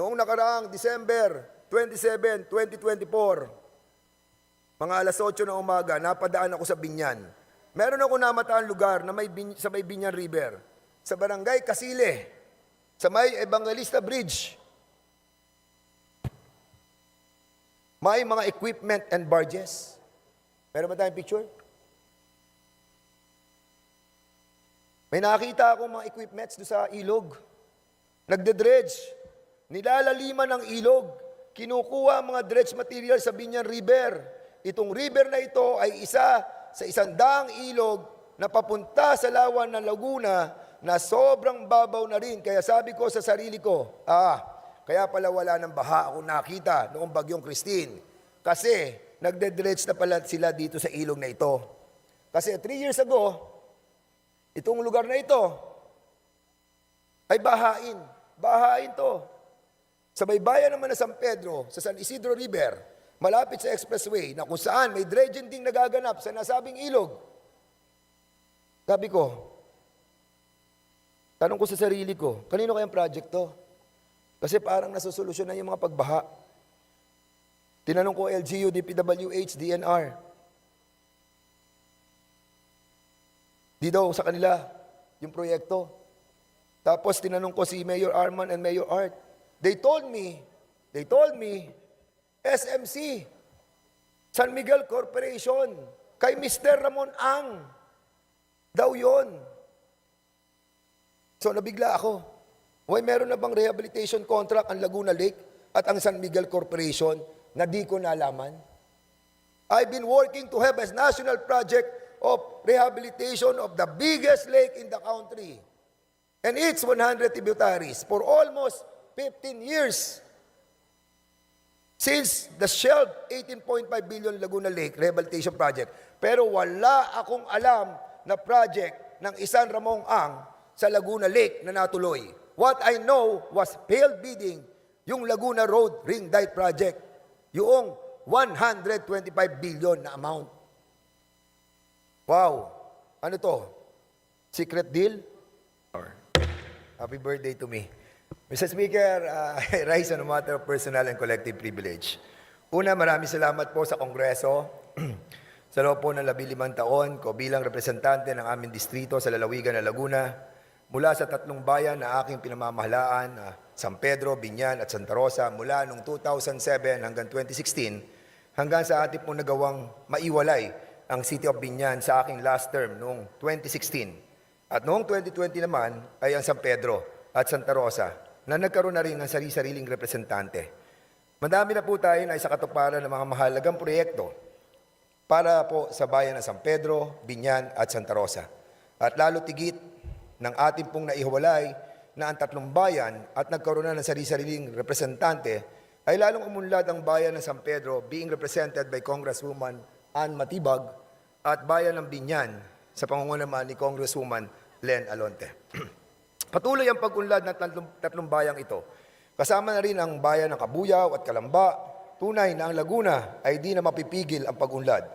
noong nakaraang December 27, 2024, mga alas 8 ng umaga, napadaan ako sa Binyan. Meron ako namataan lugar na may bin, sa may Binyan River, sa barangay Kasile, sa may Evangelista Bridge. May mga equipment and barges. Meron ba tayong picture? May nakita akong mga equipments doon sa ilog. Nagde-dredge. Nilalaliman ng ilog. Kinukuha ang mga dredge material sa Binyan River. Itong river na ito ay isa sa isang daang ilog na papunta sa lawan ng Laguna na sobrang babaw na rin. Kaya sabi ko sa sarili ko, ah, kaya pala wala ng baha ako nakita noong bagyong Christine. Kasi nagde-dredge na pala sila dito sa ilog na ito. Kasi three years ago, Itong lugar na ito ay bahain. Bahain to. Sa may bayan naman na San Pedro, sa San Isidro River, malapit sa expressway, na kung saan may dredging ding nagaganap sa nasabing ilog. Sabi ko, tanong ko sa sarili ko, kanino kayang project to? Kasi parang nasusolusyon na yung mga pagbaha. Tinanong ko LGU, DPWH, DNR. Di daw sa kanila yung proyekto. Tapos tinanong ko si Mayor Arman and Mayor Art. They told me, they told me, SMC, San Miguel Corporation, kay Mr. Ramon Ang, daw yon. So nabigla ako. Why meron na bang rehabilitation contract ang Laguna Lake at ang San Miguel Corporation na di ko nalaman? I've been working to have a national project of rehabilitation of the biggest lake in the country and its 100 tributaries for almost 15 years. Since the shelved 18.5 billion Laguna Lake Rehabilitation Project. Pero wala akong alam na project ng Isan Ramong Ang sa Laguna Lake na natuloy. What I know was failed bidding yung Laguna Road Ring Dike Project. Yung 125 billion na amount. Wow! Ano to? Secret deal? Happy birthday to me. Mr. Speaker, uh, I rise on a matter of personal and collective privilege. Una, maraming salamat po sa Kongreso. sa loob po ng labilimang taon ko bilang representante ng aming distrito sa lalawigan ng Laguna, mula sa tatlong bayan na aking pinamamahalaan, uh, San Pedro, Binyan at Santa Rosa, mula noong 2007 hanggang 2016, hanggang sa ating pong nagawang maiwalay ang City of Binyan sa aking last term noong 2016. At noong 2020 naman ay ang San Pedro at Santa Rosa na nagkaroon na rin ng sarili-sariling representante. Madami na po tayo na isa katuparan ng mga mahalagang proyekto para po sa bayan ng San Pedro, Binyan at Santa Rosa. At lalo tigit ng ating pong naihiwalay na ang tatlong bayan at nagkaroon na ng sarili-sariling representante ay lalong umunlad ang bayan ng San Pedro being represented by Congresswoman Ann Matibag at bayan ng Binyan sa pangunguna naman ni Congresswoman Len Alonte. Patuloy ang pag-unlad ng tatlong, tatlong bayang ito. Kasama na rin ang bayan ng Kabuyaw at Kalamba. Tunay na ang Laguna ay di na mapipigil ang pag-unlad.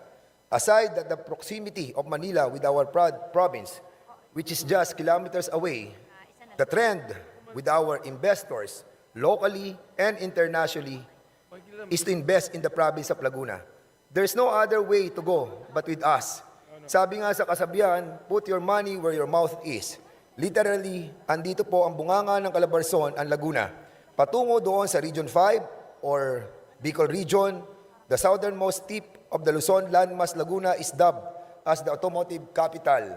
Aside that the proximity of Manila with our prod- province, which is just kilometers away, the trend with our investors locally and internationally is to invest in the province of Laguna. There's no other way to go but with us. Sabi nga sa kasabihan, put your money where your mouth is. Literally, andito po ang bunganga ng Calabarzon, ang Laguna. Patungo doon sa Region 5 or Bicol Region, the southernmost tip of the Luzon landmass Laguna is dubbed as the automotive capital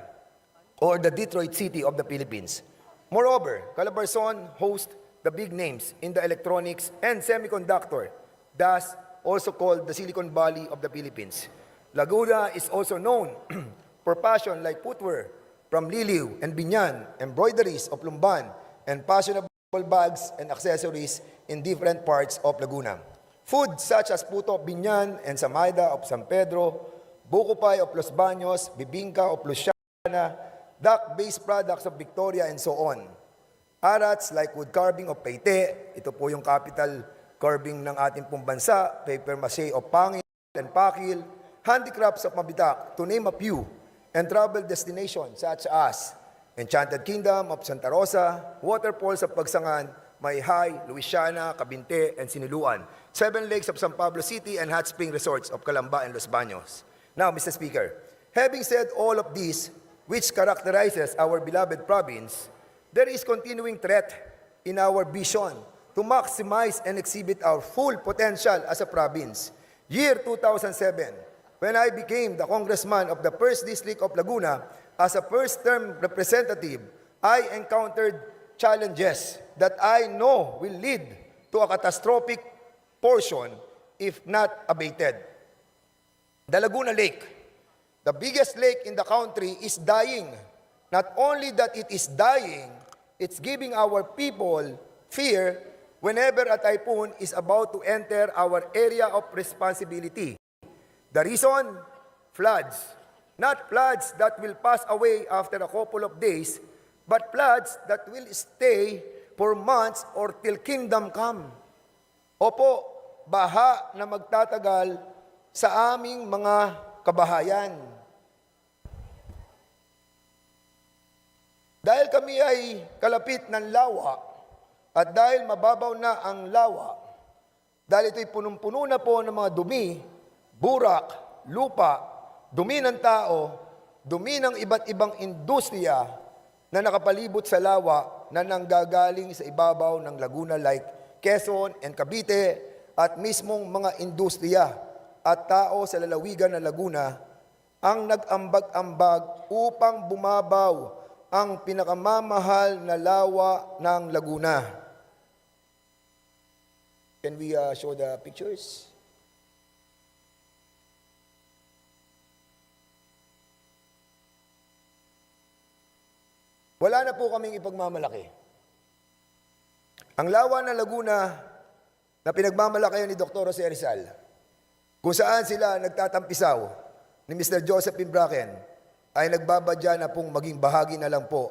or the Detroit City of the Philippines. Moreover, Calabarzon hosts the big names in the electronics and semiconductor, thus also called the Silicon Valley of the Philippines. Laguna is also known for fashion like footwear from Liliw and Binyan, embroideries of Lumban, and fashionable bags and accessories in different parts of Laguna. Food such as puto of Binyan and Samaida of San Pedro, buko pie of Los Baños, bibingka of Luciana, duck-based products of Victoria, and so on. Arats like wood carving of Paite, ito po yung capital carving ng ating pong bansa, paper mache of Pangil and Pakil, handicrafts of Mabitak, to name a few, and travel destinations such as Enchanted Kingdom of Santa Rosa, waterfalls of Pagsangan, Mayhay, Luisiana, Cabinte, and Siniluan. Seven lakes of San Pablo City and hot spring resorts of Calamba and Los Baños. Now, Mr. Speaker, having said all of this, which characterizes our beloved province, there is continuing threat in our vision to maximize and exhibit our full potential as a province. Year 2007, when I became the congressman of the 1st District of Laguna as a first-term representative, I encountered challenges that I know will lead to a catastrophic portion if not abated. The Laguna Lake, the biggest lake in the country, is dying. Not only that it is dying, it's giving our people fear whenever a typhoon is about to enter our area of responsibility. The reason? Floods. Not floods that will pass away after a couple of days, but floods that will stay for months or till kingdom come. Opo, baha na magtatagal sa aming mga kabahayan. Dahil kami ay kalapit ng lawa at dahil mababaw na ang lawa, dahil ito'y punong-puno na po ng mga dumi, burak, lupa, dumi ng tao, dumi ng iba't ibang industriya na nakapalibot sa lawa na nanggagaling sa ibabaw ng Laguna like Quezon and Cavite at mismong mga industriya at tao sa lalawigan ng Laguna ang nag-ambag-ambag upang bumabaw ang pinakamamahal na lawa ng Laguna. Can we uh, show the pictures? Wala na po kaming ipagmamalaki. Ang lawa ng Laguna na pinagmamalaki ni Dr. Jose Rizal, kung saan sila nagtatampisaw ni Mr. Joseph Imbraken, ay nagbabadya na pong maging bahagi na lang po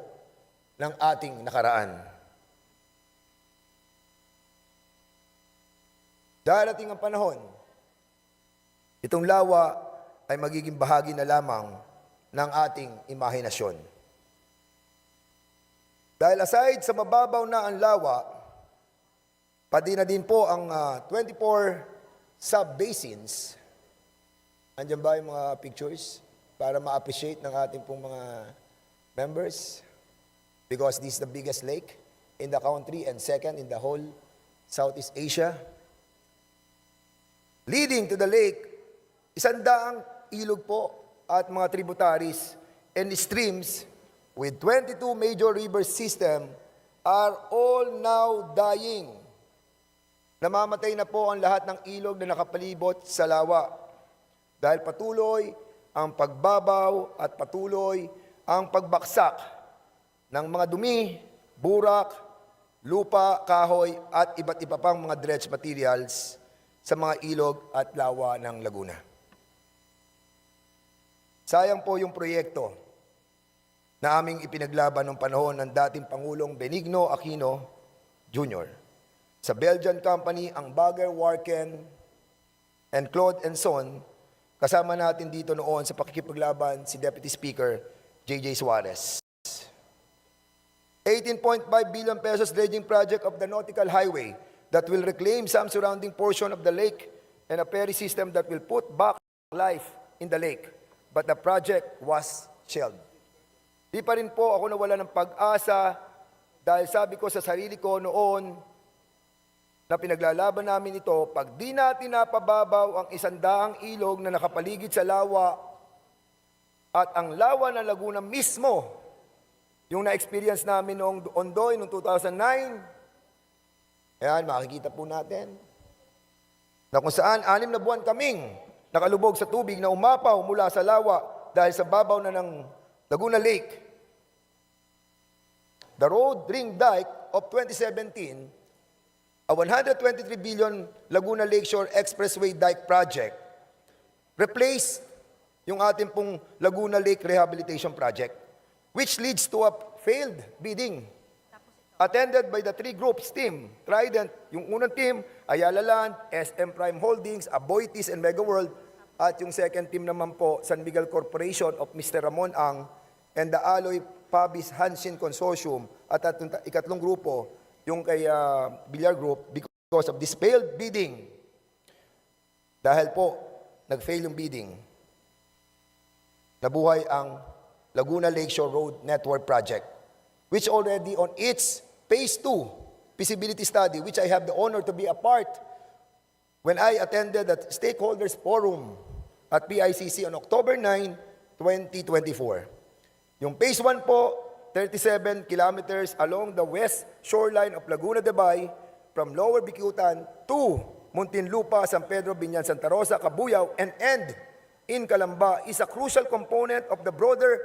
ng ating nakaraan. Darating ang panahon, itong lawa ay magiging bahagi na lamang ng ating imahinasyon. Dahil aside sa mababaw na ang lawa, pati na din po ang ah, 24 sub-basins. Andiyan ba yung mga pictures para ma-appreciate ng ating pong mga members? Because this is the biggest lake in the country and second in the whole Southeast Asia. Leading to the lake, isandaang ilog po at mga tributaries and streams with 22 major river system are all now dying. Namamatay na po ang lahat ng ilog na nakapalibot sa lawa dahil patuloy ang pagbabaw at patuloy ang pagbaksak ng mga dumi, burak, lupa, kahoy at iba't iba pang mga dredge materials sa mga ilog at lawa ng Laguna. Sayang po yung proyekto na aming ipinaglaban noong panahon ng dating Pangulong Benigno Aquino Jr. Sa Belgian company, ang Bagger Warken and Claude and Son, kasama natin dito noon sa pakikipaglaban si Deputy Speaker J.J. Suarez. 18.5 billion pesos dredging project of the Nautical Highway that will reclaim some surrounding portion of the lake and a ferry system that will put back life in the lake. But the project was shelved. Di pa rin po ako nawala ng pag-asa dahil sabi ko sa sarili ko noon na pinaglalaban namin ito, pag di natin napababaw ang isandaang ilog na nakapaligid sa lawa at ang lawa ng Laguna mismo, yung na-experience namin noong Ondoy noong 2009, ayan, makikita po natin, na kung saan anim na buwan kaming nakalubog sa tubig na umapaw mula sa lawa dahil sa babaw na ng Laguna Lake. The Road Ring Dike of 2017 a 123 billion Laguna Lakeshore Expressway Dike Project replaced yung ating pong Laguna Lake Rehabilitation Project, which leads to a failed bidding attended by the three groups team. Trident, yung unang team, Ayala Land, SM Prime Holdings, Aboitis, and Mega World. At yung second team naman po, San Miguel Corporation of Mr. Ramon Ang and the Alloy Pabis Hanshin Consortium. At at ikatlong grupo, yung kay ah, Villar Group because of this failed bidding. Dahil po, nag-fail yung bidding, nabuhay ang Laguna Lakeshore Road Network Project, which already on its phase 2 feasibility study, which I have the honor to be a part when I attended the Stakeholders Forum at PICC on October 9, 2024. Yung phase 1 po, 37 kilometers along the west shoreline of Laguna de Bay from Lower Bicutan to Muntinlupa, San Pedro, Binyan, Santa Rosa, Cabuyao, and end in Calamba is a crucial component of the broader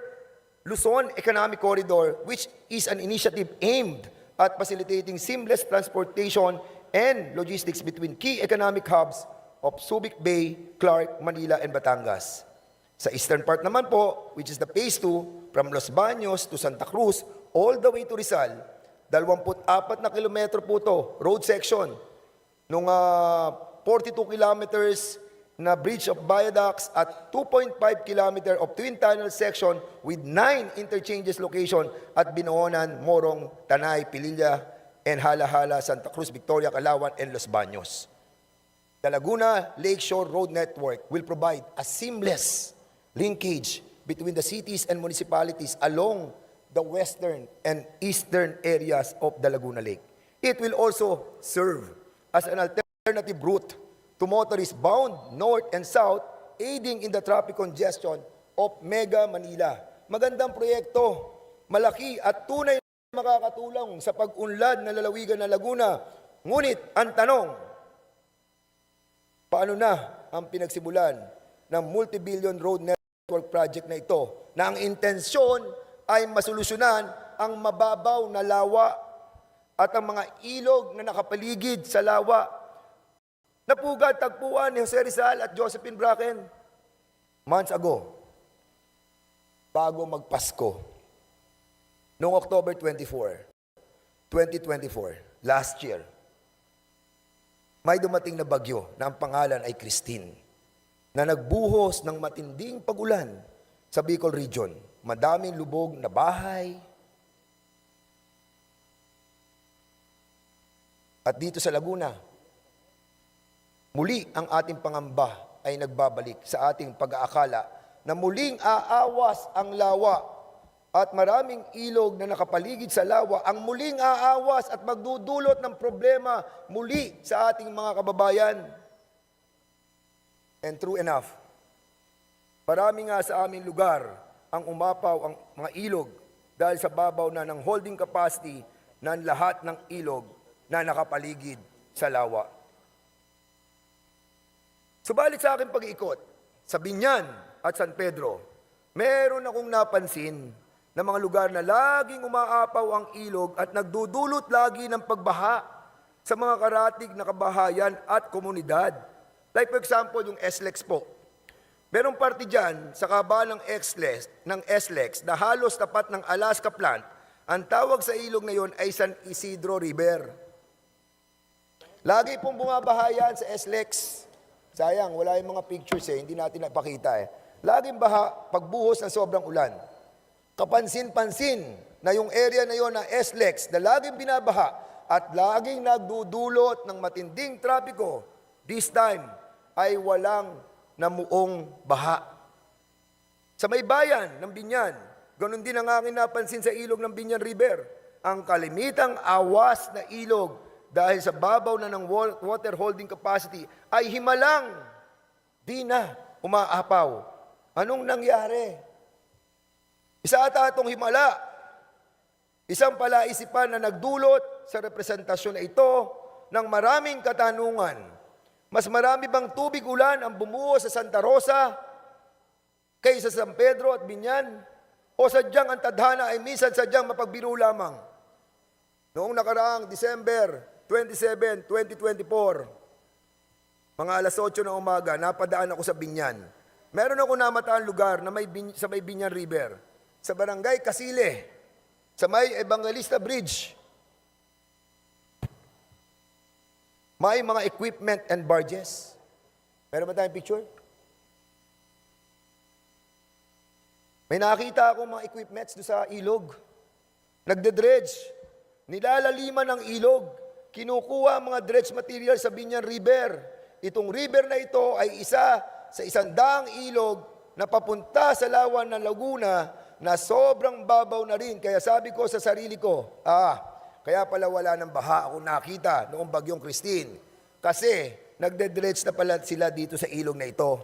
Luzon Economic Corridor, which is an initiative aimed at facilitating seamless transportation and logistics between key economic hubs of Subic Bay, Clark, Manila, and Batangas. Sa eastern part naman po, which is the phase 2, from Los Baños to Santa Cruz, all the way to Rizal, 24 na kilometro po to, road section, nung ah, 42 kilometers na bridge of viaducts at 2.5 kilometer of twin tunnel section with 9 interchanges location at Binohonan, Morong, Tanay, Pililla, and Hala-Hala, Santa Cruz, Victoria, Calauan, and Los Baños. The Laguna Lakeshore Road Network will provide a seamless linkage between the cities and municipalities along the western and eastern areas of the Laguna Lake. It will also serve as an alternative route to motorists bound north and south, aiding in the traffic congestion of Mega Manila. Magandang proyekto, malaki at tunay na makakatulong sa pag-unlad ng lalawigan ng Laguna. Ngunit ang tanong, Paano na ang pinagsimulan ng multi-billion road network project na ito na ang intensyon ay masolusyonan ang mababaw na lawa at ang mga ilog na nakapaligid sa lawa. Napugad tagpuan ni Jose Rizal at Josephine Bracken months ago, bago magpasko, noong October 24, 2024, last year, may dumating na bagyo na ang pangalan ay Christine na nagbuhos ng matinding pagulan sa Bicol Region. Madaming lubog na bahay. At dito sa Laguna, muli ang ating pangamba ay nagbabalik sa ating pag-aakala na muling aawas ang lawa at maraming ilog na nakapaligid sa lawa ang muling aawas at magdudulot ng problema muli sa ating mga kababayan. And true enough, marami nga sa aming lugar ang umapaw ang mga ilog dahil sa babaw na ng holding capacity ng lahat ng ilog na nakapaligid sa lawa. Subalit sa aking pag-iikot sa Binyan at San Pedro, meron akong napansin na mga lugar na laging umaapaw ang ilog at nagdudulot lagi ng pagbaha sa mga karatig na kabahayan at komunidad. Like for example, yung SLEX po. Merong parte dyan sa kaba ng SLEX, ng SLEX na halos tapat ng Alaska plant, ang tawag sa ilog na yon ay San Isidro River. Lagi pong bumabaha yan sa SLEX. Sayang, wala yung mga pictures eh, hindi natin napakita eh. Laging baha pagbuhos ng sobrang ulan. Kapansin-pansin na yung area na yon ng SLEX na laging binabaha at laging nagdudulot ng matinding trapiko, this time ay walang namuong baha. Sa may bayan ng Binyan, ganun din ang aking napansin sa ilog ng Binyan River, ang kalimitang awas na ilog dahil sa babaw na ng wa- water holding capacity ay himalang di na umaapaw. Anong nangyari? Isa ata itong himala. Isang palaisipan na nagdulot sa representasyon na ito ng maraming katanungan. Mas marami bang tubig ulan ang bumuo sa Santa Rosa kaysa sa San Pedro at Binyan? O sadyang ang tadhana ay minsan sadyang mapagbiro lamang? Noong nakaraang December 27, 2024, mga alas 8 ng umaga, napadaan ako sa Binyan. Meron ako namataan lugar na may sa may Binyan River, sa barangay Kasile, sa may Evangelista Bridge. May mga equipment and barges. Meron ba tayong picture? May nakita akong mga equipments doon sa ilog. Nagde-dredge. nilalaliman ng ilog, kinukuha ang mga dredge material sa Binyan River. Itong river na ito ay isa sa isang daang ilog na papunta sa lawan ng Laguna na sobrang babaw na rin. Kaya sabi ko sa sarili ko, ah, kaya pala wala ng baha ako nakita noong bagyong Christine. Kasi nagde-dredge na pala sila dito sa ilog na ito.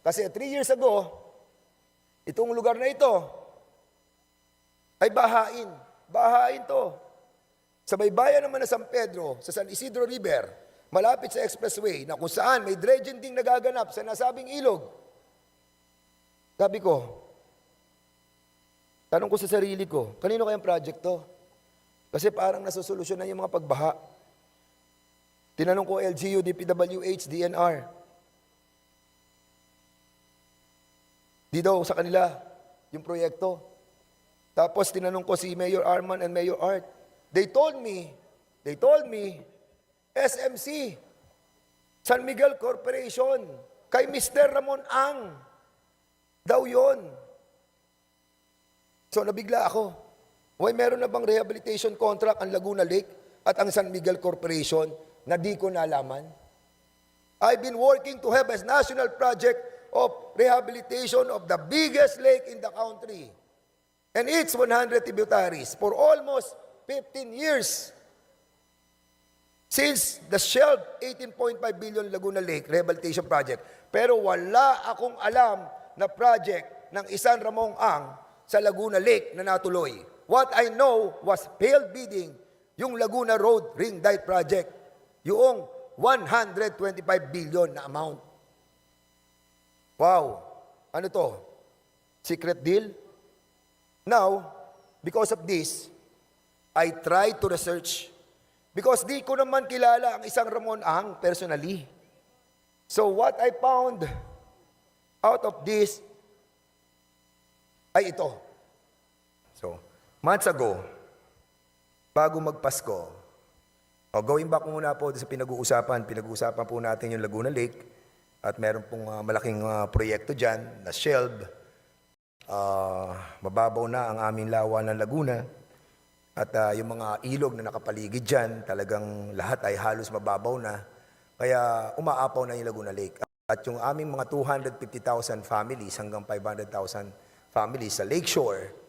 Kasi three years ago, itong lugar na ito ay bahain. Bahain to. Sa baybayan naman na San Pedro, sa San Isidro River, malapit sa expressway, na kung saan may dredging ding nagaganap sa nasabing ilog. Sabi ko, tanong ko sa sarili ko, kanino kayang project to? Kasi parang nasosolusyon na yung mga pagbaha. Tinanong ko LGU, DPWH, DNR. Di daw sa kanila yung proyekto. Tapos tinanong ko si Mayor Arman and Mayor Art. They told me, they told me, SMC, San Miguel Corporation, kay Mr. Ramon Ang, daw yon. So nabigla ako. Why meron na bang rehabilitation contract ang Laguna Lake at ang San Miguel Corporation na di ko nalaman? I've been working to have a national project of rehabilitation of the biggest lake in the country and its 100 tributaries for almost 15 years. Since the shelved 18.5 billion Laguna Lake Rehabilitation Project. Pero wala akong alam na project ng isang Ramong Ang sa Laguna Lake na natuloy. What I know was failed bidding yung Laguna Road Ring Dyke Project. Yung 125 billion na amount. Wow! Ano to? Secret deal? Now, because of this, I tried to research. Because di ko naman kilala ang isang Ramon Ang personally. So what I found out of this ay ito. So, months ago, bago magpasko, o going back muna po sa pinag-uusapan, pinag-uusapan po natin yung Laguna Lake at meron pong ah, malaking ah, proyekto dyan na shelved. Ah, mababaw na ang aming lawa ng Laguna at ah, yung mga ilog na nakapaligid dyan, talagang lahat ay halos mababaw na. Kaya umaapaw na yung Laguna Lake. At yung aming mga 250,000 families hanggang 500,000 families sa Lakeshore,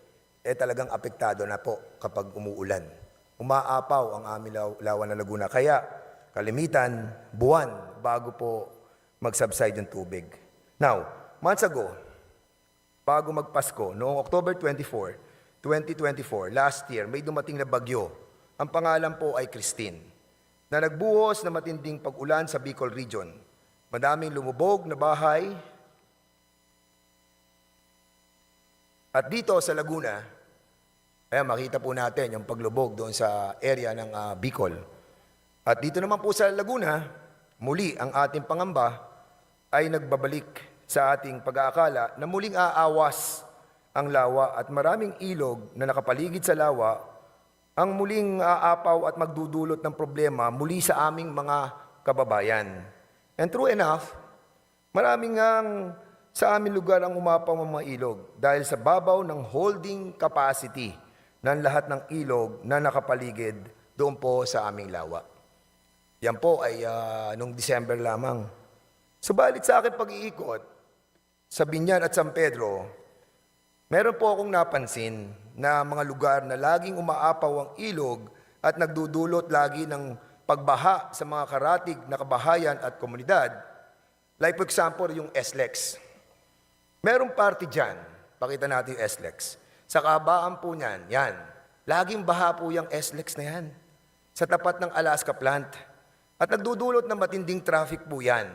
eh talagang apektado na po kapag umuulan. Umaapaw ang aming law- lawa ng Laguna. Kaya kalimitan, buwan bago po mag-subside yung tubig. Now, months ago, bago magpasko, noong October 24, 2024, last year, may dumating na bagyo. Ang pangalan po ay Christine, na nagbuhos na matinding pag-ulan sa Bicol Region. Madaming lumubog na bahay. At dito sa Laguna, ayan, makita po natin yung paglubog doon sa area ng ah, Bicol. At dito naman po sa Laguna, muli ang ating pangamba ay nagbabalik sa ating pag-aakala na muling aawas ang lawa at maraming ilog na nakapaligid sa lawa ang muling aapaw at magdudulot ng problema muli sa aming mga kababayan. And true enough, maraming ngang sa aming lugar ang umapaw ang mga ilog dahil sa babaw ng holding capacity ng lahat ng ilog na nakapaligid doon po sa aming lawa. Yan po ay ah, nung December lamang. Subalit sa akin pag-iikot sa Binyan at San Pedro, meron po akong napansin na mga lugar na laging umaapaw ang ilog at nagdudulot lagi ng pagbaha sa mga karatig na kabahayan at komunidad. Like for example, yung SLEX. Merong party dyan, pakita natin yung SLEX. Sa kabaan po niyan, yan. Laging baha po yung SLEX na yan. Sa tapat ng Alaska plant. At nagdudulot ng matinding traffic po yan.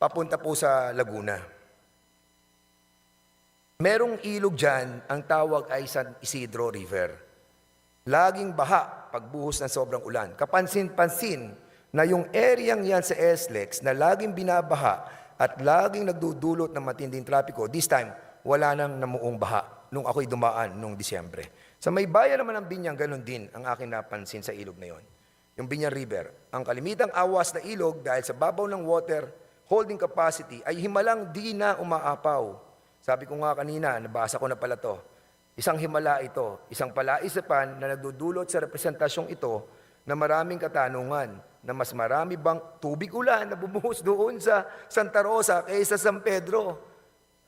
Papunta po sa Laguna. Merong ilog dyan, ang tawag ay San Isidro River. Laging baha pagbuhos ng sobrang ulan. Kapansin-pansin na yung areang yan sa SLEX na laging binabaha at laging nagdudulot ng matinding trapiko, this time, wala nang namuong baha nung ako'y dumaan nung Disyembre. Sa may bayan naman ng Binyang, ganun din ang aking napansin sa ilog na yon. Yung Binyang River. Ang kalimitang awas na ilog dahil sa babaw ng water holding capacity ay himalang di na umaapaw. Sabi ko nga kanina, nabasa ko na pala to, Isang himala ito, isang palaisipan na nagdudulot sa representasyong ito na maraming katanungan na mas marami bang tubig ulan na bumuhos doon sa Santa Rosa kaysa San Pedro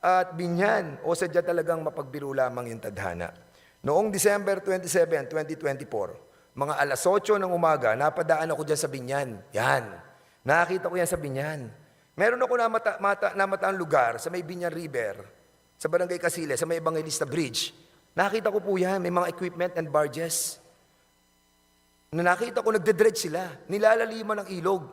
at Binyan o sadya talagang mapagbiro lamang yung tadhana. Noong December 27, 2024, mga alas 8 ng umaga, napadaan ako dyan sa Binyan. Yan. Nakakita ko yan sa Binyan. Meron ako namata, mata, namataang lugar sa may Binyan River, sa Barangay Casile, sa may Evangelista Bridge. Nakita ko po yan, may mga equipment and barges. Na nakita ko, nagde-dredge sila. Nilalaliman ng ilog.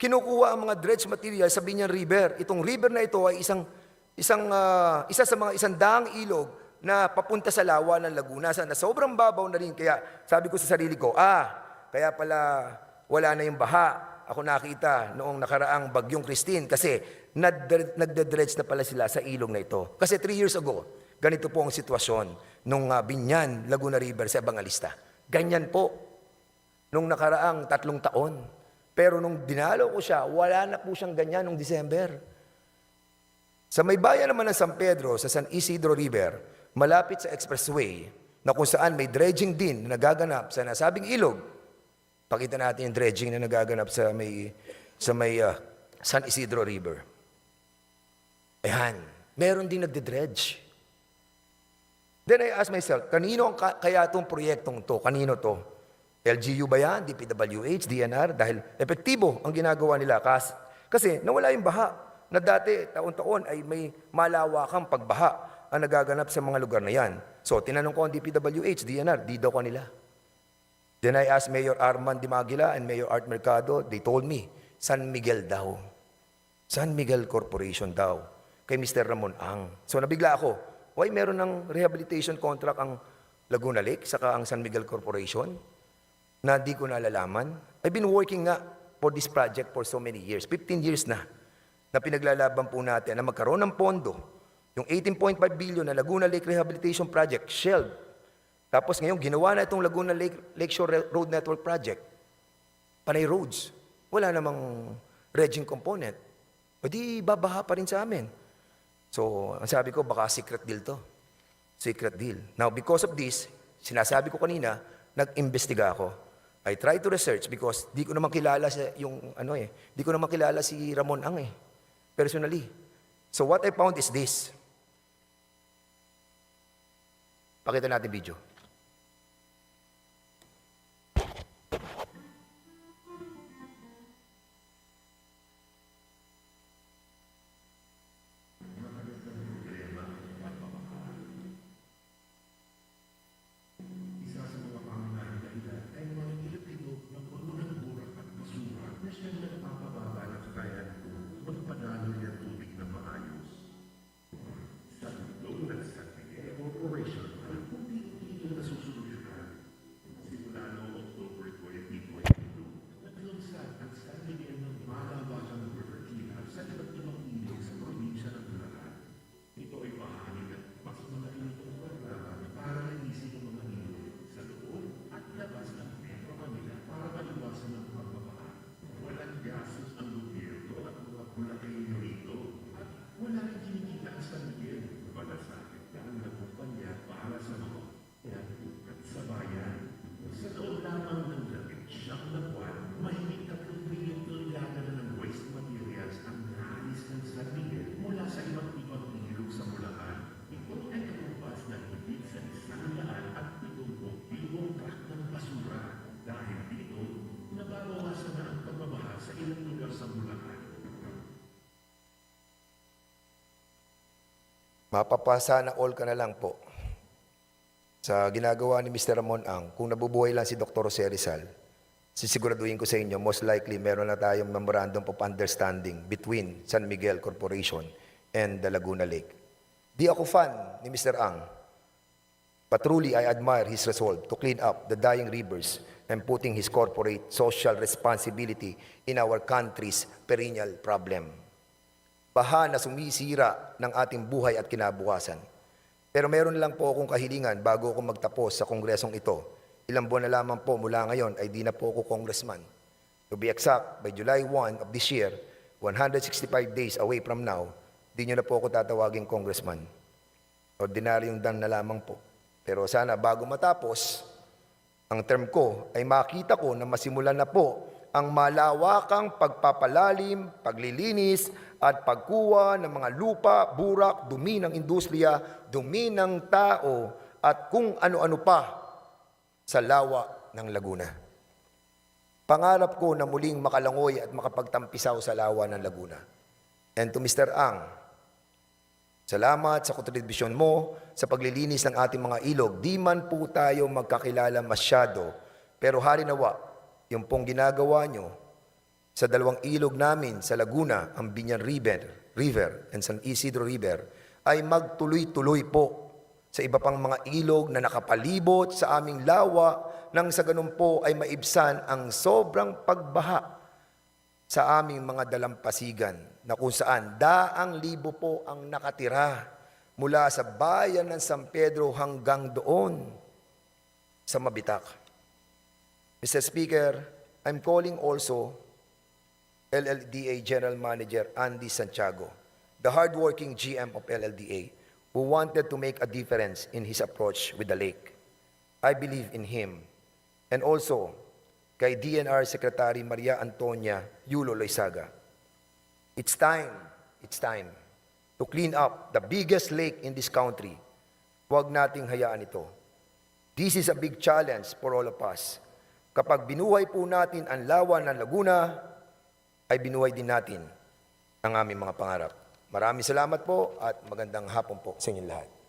Kinukuha ang mga dredge material sa Binyan River. Itong river na ito ay isang, isang, ah, isa sa mga isang daang ilog na papunta sa lawa ng Laguna. Na sobrang babaw na rin. Kaya sabi ko sa sarili ko, ah, kaya pala wala na yung baha. Ako nakita noong nakaraang bagyong Christine kasi nagde-dredge na pala sila sa ilog na ito. Kasi three years ago, ganito po ang sitwasyon nung ah, Binyan, Laguna River sa Bangalista. Ganyan po nung nakaraang tatlong taon. Pero nung dinalo ko siya, wala na po siyang ganyan nung December. Sa may bayan naman ng San Pedro, sa San Isidro River, malapit sa expressway, na kung saan may dredging din na nagaganap sa nasabing ilog, Pakita natin yung dredging na nagaganap sa may, sa may ah, San Isidro River. Ayan, meron din nagde-dredge. Then I ask myself, kanino ang ka- kaya itong proyektong to? Kanino to? LGU ba yan? DPWH? DNR? Dahil epektibo ang ginagawa nila. Kas, kasi nawala yung baha na dati taon-taon ay may malawakang pagbaha ang nagaganap sa mga lugar na yan. So tinanong ko ang DPWH, DNR, di daw kanila. Then I asked Mayor Arman Dimagila and Mayor Art Mercado, they told me, San Miguel daw. San Miguel Corporation daw. Kay Mr. Ramon Ang. So nabigla ako, why meron ng rehabilitation contract ang Laguna Lake saka ang San Miguel Corporation na di ko nalalaman? I've been working nga for this project for so many years, 15 years na, na pinaglalaban po natin na magkaroon ng pondo. Yung 18.5 billion na Laguna Lake Rehabilitation Project, shelved. Tapos ngayon, ginawa na itong Laguna Lake, Lakeshore Road Network Project. Panay roads. Wala namang dredging component. O di, babaha pa rin sa amin. So, ang sabi ko, baka secret deal to. Secret deal. Now, because of this, sinasabi ko kanina, nag-imbestiga ako. I try to research because di ko naman kilala sa yung ano eh, di ko naman kilala si Ramon Ang eh, personally. So what I found is this. Pakita natin video. Mapapasa na all ka na lang po. Sa ginagawa ni Mr. Ramon Ang, kung nabubuhay lang si Dr. Jose Rizal, sisiguraduhin ko sa inyo, most likely meron na tayong memorandum of understanding between San Miguel Corporation and the Laguna Lake. Di ako fan ni Mr. Ang. But truly, I admire his resolve to clean up the dying rivers and putting his corporate social responsibility in our country's perennial problem baha na sumisira ng ating buhay at kinabukasan. Pero meron lang po akong kahilingan bago ako magtapos sa kongresong ito. Ilang buwan na lamang po mula ngayon ay di na po ako congressman. To be exact, by July 1 of this year, 165 days away from now, di nyo na po ako tatawaging congressman. Ordinaryong dam na lamang po. Pero sana bago matapos, ang term ko ay makita ko na masimulan na po ang malawakang pagpapalalim, paglilinis at pagkuha ng mga lupa, burak, dumi ng industriya, dumi ng tao at kung ano-ano pa sa lawa ng Laguna. Pangarap ko na muling makalangoy at makapagtampisaw sa lawa ng Laguna. And to Mr. Ang, salamat sa kontribusyon mo sa paglilinis ng ating mga ilog. Di man po tayo magkakilala masyado, pero hari nawa, yung pong ginagawa nyo sa dalawang ilog namin sa Laguna, ang Binyan River, River and San Isidro River, ay magtuloy-tuloy po sa iba pang mga ilog na nakapalibot sa aming lawa nang sa ganun po ay maibsan ang sobrang pagbaha sa aming mga dalampasigan na kung saan daang libo po ang nakatira mula sa bayan ng San Pedro hanggang doon sa Mabitak. Mr. Speaker, I'm calling also LLDA General Manager Andy Santiago, the hardworking GM of LLDA, who wanted to make a difference in his approach with the lake. I believe in him. And also, kay DNR Secretary Maria Antonia Yulo Loizaga. It's time, it's time to clean up the biggest lake in this country. Huwag nating hayaan ito. This is a big challenge for all of us. Kapag binuhay po natin ang lawa ng Laguna, ay binuhay din natin ang aming mga pangarap. Maraming salamat po at magandang hapon po sa inyong lahat.